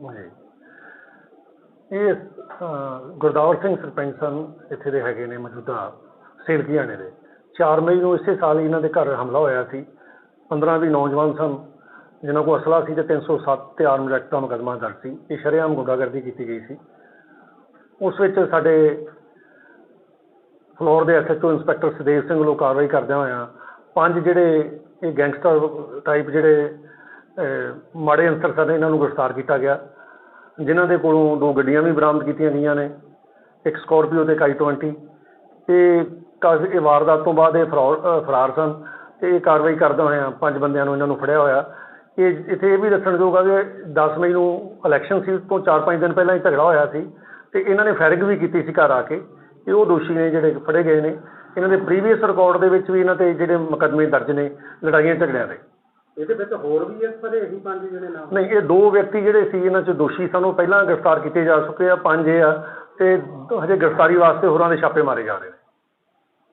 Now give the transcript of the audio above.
ਜੀ ਇਹ ਅਹ, ਗੁਰਦਾਵਰ ਸਿੰਘ ਸਰਪੰਚ ਸਨ ਇੱਥੇ ਦੇ ਹੈਗੇ ਨੇ ਮੌਜੂਦਾ ਸੇਲਕੀਆਣੇ ਦੇ 4 ਮਈ ਨੂੰ ਇਸੇ ਸਾਲ ਹੀ ਇਹਨਾਂ ਦੇ ਘਰ ਹਮਲਾ ਹੋਇਆ ਸੀ। 15 ਵੀ ਨੌਜਵਾਨ ਸਨ ਜਿਨ੍ਹਾਂ ਕੋਲ ਅਸਲਾ ਸੀ ਤੇ 307 ਤੇ ਆਰਮਡ ਐਕਟ ਦਾ ਮੁਕੱਦਮਾ ਦਰਜ ਸੀ। ਇਹ ਸ਼ਰੇਆਮ ਗੁੰਡਾਗਰਦੀ ਕੀਤੀ ਗਈ ਸੀ। ਉਸ ਵਿੱਚ ਸਾਡੇ ਫਲੋਰ ਦੇ ਐਸਐਚਓ ਇੰਸਪੈਕਟਰ ਸੁਦੇਵ ਸਿੰਘ ਵੱਲੋਂ ਕਾਰਵਾਈ ਕਰਦਿਆਂ ਹੋਇਆਂ ਪੰਜ ਜਿਹੜੇ ਇਹ ਗੈਂਗਸਟਰ ਟਾਈਪ ਜਿਹੜੇ ਮਾੜੇ ਅੰਸਰ ਸਨ ਇਹਨਾਂ ਨੂੰ ਗ੍ਰਿਫਤਾਰ ਕੀਤਾ ਗਿਆ। ਜਿਨ੍ਹਾਂ ਦੇ ਕੋਲੋਂ ਦੋ ਗੱਡੀਆਂ ਵੀ ਬਰਾਮਦ ਕੀਤੀਆਂ ਗਈਆਂ ਨੇ, ਇੱਕ ਸਕੋਰਪੀਓ ਤੇ ਇੱਕ i20 ਤੇ ਕਾਫੀ ਇਹ ਵਾਰਦਾਤ ਤੋਂ ਬਾਅਦ ਇਹ ਫਰੌ- ਫਰਾਰ ਸਨ ਤੇ ਇਹ ਕਾਰਵਾਈ ਕਰਦਾ ਹੋਇਆ ਪੰਜ ਬੰਦਿਆਂ ਨੂੰ ਇਹਨਾਂ ਨੂੰ ਫੜਿਆ ਹੋਇਆ। ਇਹ ਇੱਥੇ ਇਹ ਵੀ ਦੱਸਣਯੋਗ ਆ ਕਿ 10 ਮਈ ਨੂੰ ਇਲੈਕਸ਼ਨ ਸੀ, ਉਸ ਤੋਂ 4-5 ਦਿਨ ਪਹਿਲਾਂ ਹੀ ਝਗੜਾ ਹੋਇਆ ਸੀ ਤੇ ਇਹਨਾਂ ਨੇ ਫਾਇਰਿੰਗ ਵੀ ਕੀਤੀ ਸੀ ਘਰ ਆ ਕੇ ਇਹ ਉਹ ਦੋਸ਼ੀ ਨੇ ਜਿਹੜੇ ਫੜੇ ਗਏ ਨੇ। ਇਹਨਾਂ ਦੇ ਪ੍ਰੀਵੀਅਸ ਰਿਕਾਰਡ ਦੇ ਵਿੱਚ ਵੀ ਇਹਨਾਂ ਤੇ ਜਿਹੜੇ ਮੁਕੱਦਮੇ ਦਰਜ ਨੇ, ਲੜਾਈਆਂ ਝਗੜਿਆਂ ਦੇ। ਇਹਦੇ ਵਿੱਚ ਹੋਰ ਵੀ ਇਸ ਪਰ ਇਹੀ ਪੰਜ ਜਿਹੜੇ ਨਾਮ ਨਹੀਂ, ਇਹ ਦੋ ਵਿਅਕਤੀ ਜਿਹੜੇ ਸੀ, ਇਹਨਾਂ 'ਚ ਦੋਸ਼ੀ ਸਾਨੂੰ ਪਹਿਲਾਂ ਗ੍ਰਿਫਤਾਰ ਕੀਤੇ ਜਾ ਚੁੱਕੇ ਆ, ਪੰਜ ਇਹ ਆ, ਤੇ ਹਜੇ ਗ੍ਰਿਫਤਾਰੀ ਵਾਸਤੇ ਹੋਰਾਂ ਦੇ ਛਾਪੇ ਮਾਰੇ ਜਾ ਰਹੇ ਨੇ।